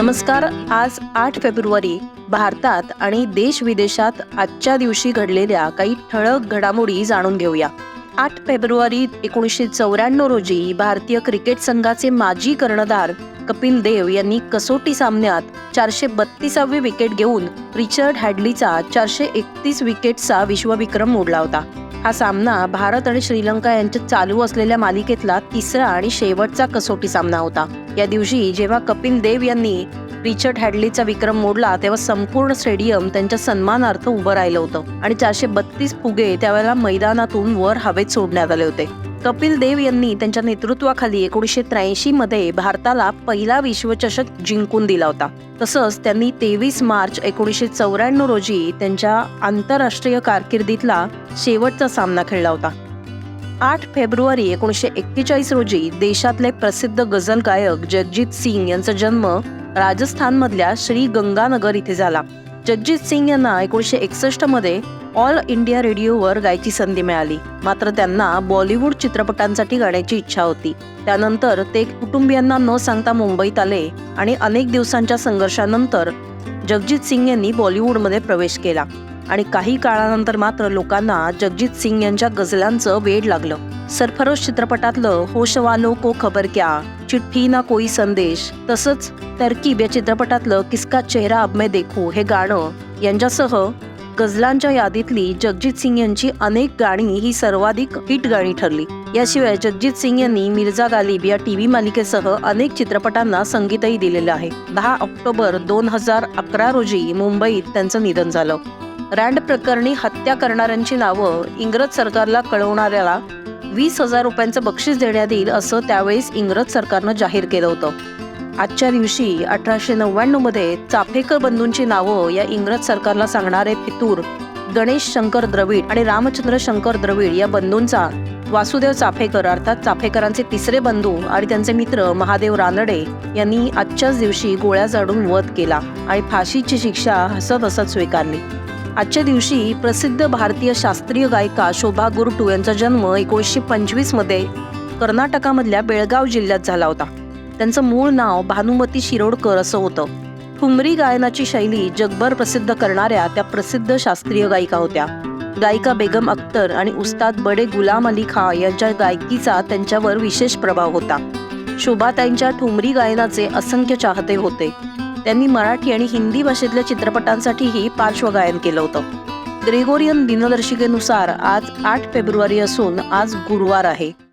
नमस्कार. आज आठ फेब्रुवारी भारतात आणि देश विदेशात आजच्या दिवशी घडलेल्या काही ठळक घडामोडी जाणून घेऊया. आठ फेब्रुवारी एकोणीसशे चौऱ्याण्णव रोजी भारतीय क्रिकेट संघाचे माजी कर्णधार कपिल देव यांनी कसोटी सामन्यात चारशे बत्तीसावी विकेट घेऊन रिचर्ड हॅडलीचा चारशे एकतीस विकेटचा विश्वविक्रम मोडला होता. हा सामना भारत आणि श्रीलंका यांच्यात चालू असलेल्या मालिकेतला तिसरा आणि शेवटचा कसोटी सामना होता. या दिवशी जेव्हा कपिल देव यांनी रिचर्ड हॅडलीचा विक्रम मोडला तेव्हा संपूर्ण स्टेडियम त्यांच्या सन्मानार्थ उभं राहिलं होतं आणि चारशे बत्तीस फुगे त्यावेळेला मैदानातून वर हवेत सोडण्यात आले होते. कपिल देव यांनी त्यांच्या नेतृत्वाखाली एकोणीसशे त्र्याऐंशी मध्ये भारताला पहिला विश्वचषक जिंकून दिला होता. तसंच त्यांनी तेवीस मार्च एकोणीसशे चौऱ्याण्णव रोजी त्यांच्या आंतरराष्ट्रीय कारकिर्दीतला शेवटचा सामना खेळला होता. आठ फेब्रुवारी एकोणीसशे एक्केचाळीस रोजी देशातले प्रसिद्ध गझल गायक जगजित सिंग यांचा जन्म राजस्थानमधल्या श्री गंगानगर इथे झाला. जगजित सिंग यांना एकोणीसशे एकसष्टमध्ये ऑल इंडिया रेडिओवर गायची संधी मिळाली. मात्र त्यांना बॉलिवूड चित्रपटांसाठी गाण्याची इच्छा होती. त्यानंतर ते कुटुंबियांना न सांगता मुंबईत आले आणि अनेक दिवसांच्या संघर्षानंतर जगजित सिंग यांनी बॉलिवूडमध्ये प्रवेश केला. आणि काही काळानंतर मात्र लोकांना जगजित सिंग यांच्या गझलांचं वेड लागलं. सरफरोश चित्रपटातलं होशवालो को खबर क्या? चिठ्ठी ना कोई संदेश. तसंच तरकीब या चित्रपटातलं किसका चेहरा अब मैं देखू हे गाणं यांच्यासह गझलांच्या यादीतली जगजित सिंग यांची अनेक गाणी ही सर्वाधिक हिट गाणी ठरली. याशिवाय जगजीत सिंग यांनी मिर्झा गालिब या टीव्ही मालिकेसह अनेक चित्रपटांना संगीतही दिलेलं आहे. दहा ऑक्टोबर दोन हजार अकरा रोजी मुंबईत त्यांचं निधन झालं. रँड प्रकरणी हत्या करणाऱ्यांची नावं इंग्रज सरकारला कळवणाऱ्याला वीस हजार रुपयांचं बक्षीस देण्यात येईल असं त्यावेळेस इंग्रज सरकारनं जाहीर केलं होतं. आजच्या दिवशी अठराशे नव्याण्णवमध्ये चाफेकर बंधूंची नावं या इंग्रज सरकारला सांगणारे फितूर गणेश शंकर द्रविड आणि रामचंद्र शंकर द्रविड या बंधूंचा वासुदेव चाफेकर अर्थात चाफेकरांचे तिसरे बंधू आणि त्यांचे मित्र महादेव रानडे यांनी आजच्याच दिवशी गोळ्या जाडून वध केला आणि फाशीची शिक्षा हसत हसत स्वीकारली. आजच्या दिवशी प्रसिद्ध भारतीय शास्त्रीय गायिका शोभा गुरटू यांचा जन्म एकोणीसशे पंचवीसमध्ये कर्नाटकामधल्या बेळगाव जिल्ह्यात झाला होता. त्यांचं मूळ नाव भानुमती शिरोडकर असं होतं. ठुमरी गायनाची शैली जगभर प्रसिद्ध करणाऱ्या त्या प्रसिद्ध शास्त्रीय गायिका होत्या. गायिका बेगम अख्तर आणि उस्ताद बडे गुलाम अली खा यांच्या गायकीचा त्यांच्यावर विशेष प्रभाव होता. शोभाताईंच्या ठुमरी गायनाचे असंख्य चाहते होते. त्यांनी मराठी आणि हिंदी भाषेतल्या चित्रपटांसाठीही पार्श्वगायन केलं होतं. ग्रेगोरियन दिनदर्शिकेनुसार आज आठ फेब्रुवारी असून आज गुरुवार आहे.